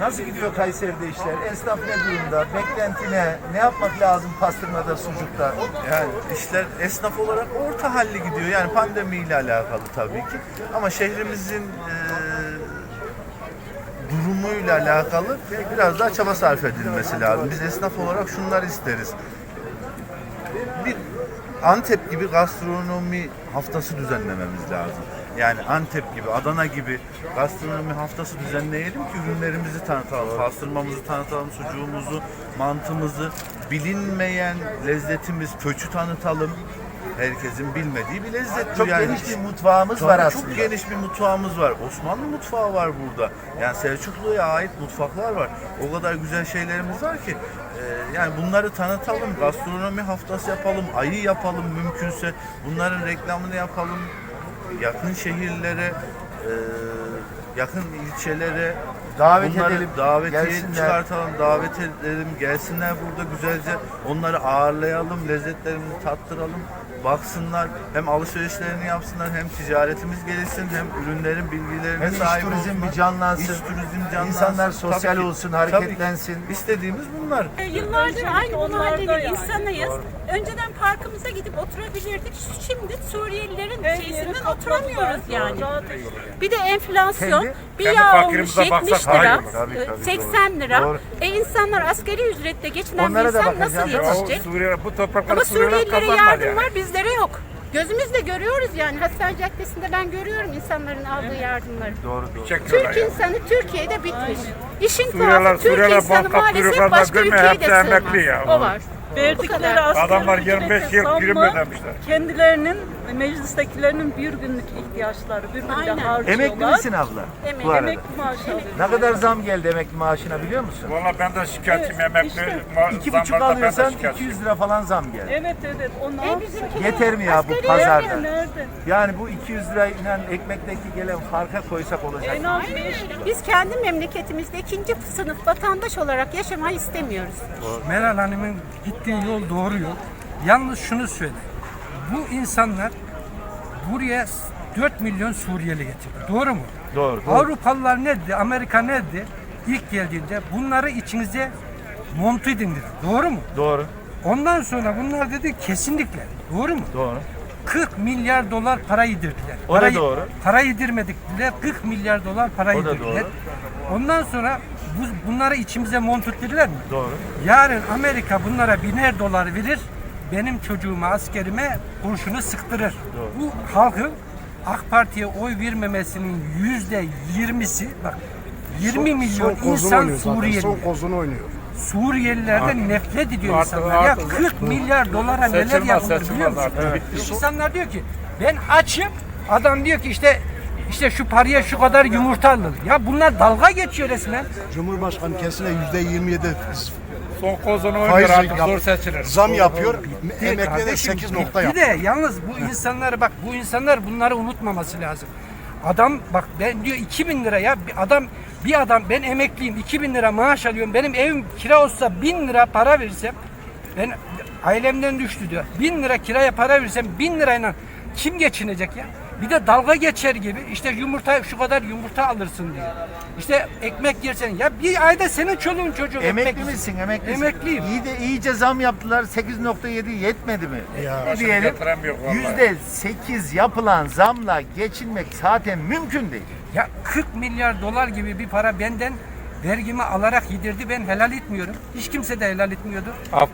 Nasıl gidiyor Kayseri'de işler? Esnaf ne durumda? Beklenti ne? Yapmak lazım pastırmada, sucukta? Yani işler esnaf olarak orta halli gidiyor. Yani pandemiyle alakalı tabii ki. Ama şehrimizin e, durumuyla alakalı biraz daha çaba sarf edilmesi lazım. Biz esnaf olarak şunları isteriz. Bir Antep gibi gastronomi haftası düzenlememiz lazım. Yani Antep gibi, Adana gibi gastronomi haftası düzenleyelim ki ürünlerimizi tanıtalım, pastırmamızı tanıtalım, sucuğumuzu, mantımızı, bilinmeyen lezzetimiz, köçü tanıtalım. Herkesin bilmediği bir lezzet. Çok yani. geniş bir mutfağımız Tabii var çok aslında. geniş bir mutfağımız var. Osmanlı mutfağı var burada. Yani Selçuklu'ya ait mutfaklar var. O kadar güzel şeylerimiz var ki. e, yani bunları tanıtalım. Gastronomi haftası yapalım. Ayı yapalım mümkünse. Bunların reklamını yapalım. Yakın şehirlere, e, yakın ilçelere Davet bunları edelim, davetiye gelsinler. çıkartalım, davet edelim, gelsinler burada güzelce onları ağırlayalım, lezzetlerimizi tattıralım, baksınlar, hem alışverişlerini yapsınlar, hem ticaretimiz gelişsin, hem ürünlerin bilgilerine Hem sahip turizm olsunlar. bir canlansın. İç turizm canlansın. İnsanlar sosyal Tabii ki, olsun, tabii ki. hareketlensin. İstediğimiz bunlar. E, Yıllardır aynı onlar da mahallenin yani. insanıyız. Önceden parkımıza gidip oturabilirdik. Şimdi Suriyelilerin şeysinden oturamıyoruz yani. Bir de enflasyon. Kendi- bir kendi yağ olmuş fakirimize 70 baksak lira, hayır. Tabii, tabii, 80 lira. Doğru. E insanlar asgari ücretle geçinen Onlara bir da insan nasıl yetişecek? Suriye, bu toprakları Ama Suriyeliler Suriyelilere yardım yani. var bizlere yok. Gözümüzle görüyoruz yani Hastane Caddesi'nde ben görüyorum insanların aldığı yardımları. Doğru doğru. Türk ya. insanı Türkiye'de bitmiş. İşin tuhafı Türk Suriyeliler insanı banka maalesef başka ülkeye de sığmaz. emekli ya. O var. Verdikleri kadar. asgari Adamlar ücrete 25 yıl prim ödemişler. Kendilerinin, meclistekilerinin bir günlük ihtiyaçları, bir günde Aynen. harcıyorlar. Emekli misin abla? Emekli. Bu arada. Emekli maaşı alıyor. Ne kadar zam geldi emekli maaşına biliyor musun? Valla ben de şikayetçiyim Evet, emekli işte. ma- İki buçuk zamlardan ben de alıyorsan şikayetçiyim. 200 lira falan zam geldi. Evet evet, o ne E yapsın? Yeter mi ya bu asgari pazarda? ücret- Nerede? Yani bu 200 lirayla ekmekteki gelen farka koysak olacak. En az beş Biz kendi memleketimizde ikinci sınıf vatandaş olarak yaşamayı istemiyoruz. Meral Hanım'ın gittiği yol doğru yol. Yalnız şunu söyle. Bu insanlar buraya 4 milyon Suriyeli getirdi. Doğru mu? Doğru, doğru. Avrupalılar ne dedi? Amerika ne dedi? İlk geldiğinde bunları içinize montu edin dedi. Doğru mu? Doğru. Ondan sonra bunlar dedi kesinlikle. Doğru mu? Doğru. 40 milyar dolar para yedirdiler. O da para, doğru. Para yedirmedik dediler. 40 milyar dolar para O da yedirdiler. doğru. Ondan sonra bu, bunları içimize mont ettirdiler mi? Doğru. Yarın Amerika bunlara biner dolar verir. Benim çocuğuma, askerime kurşunu sıktırır. Bu halkın AK Parti'ye oy vermemesinin yüzde yirmisi bak 20 milyon kozunu insan Suriyeli. Son kozunu oynuyor. Suriyelilerden nefret ediyor Artık- insanlar. Ya artık- 40 milyar dolara neler Seçilmez, yapılır seçilmez biliyor musun? artık. İnsanlar diyor ki ben açım. Adam diyor ki işte işte şu paraya şu kadar yumurta alınır. Ya bunlar dalga geçiyor resmen. Cumhurbaşkanı kesine yüzde 27 Son kozunu faiz oynuyor artık yap- zor seçilir. zam yapıyor. Emekliye de kardeşim, 8 nokta Bir yapıyor. de yalnız bu insanları bak bu insanlar bunları unutmaması lazım. Adam bak ben diyor 2000 lira ya bir adam bir adam ben emekliyim 2000 lira maaş alıyorum benim evim kira olsa 1000 lira para versem ben ailemden düştü diyor. 1000 lira kiraya para versem 1000 lirayla kim geçinecek ya? Bir de dalga geçer gibi işte yumurta şu kadar yumurta alırsın diyor. İşte ekmek yersen ya bir ayda senin çoluğun çocuğun Emekli ekmek misin? Emeklisin. Emekliyim. İyi de iyice zam yaptılar. 8.7 yetmedi mi? Ya. ne diyelim? vallahi. Yüzde 8 yapılan zamla geçinmek zaten mümkün değil. Ya 40 milyar dolar gibi bir para benden vergimi alarak yedirdi. Ben helal etmiyorum. Hiç kimse de helal etmiyordu. Afgan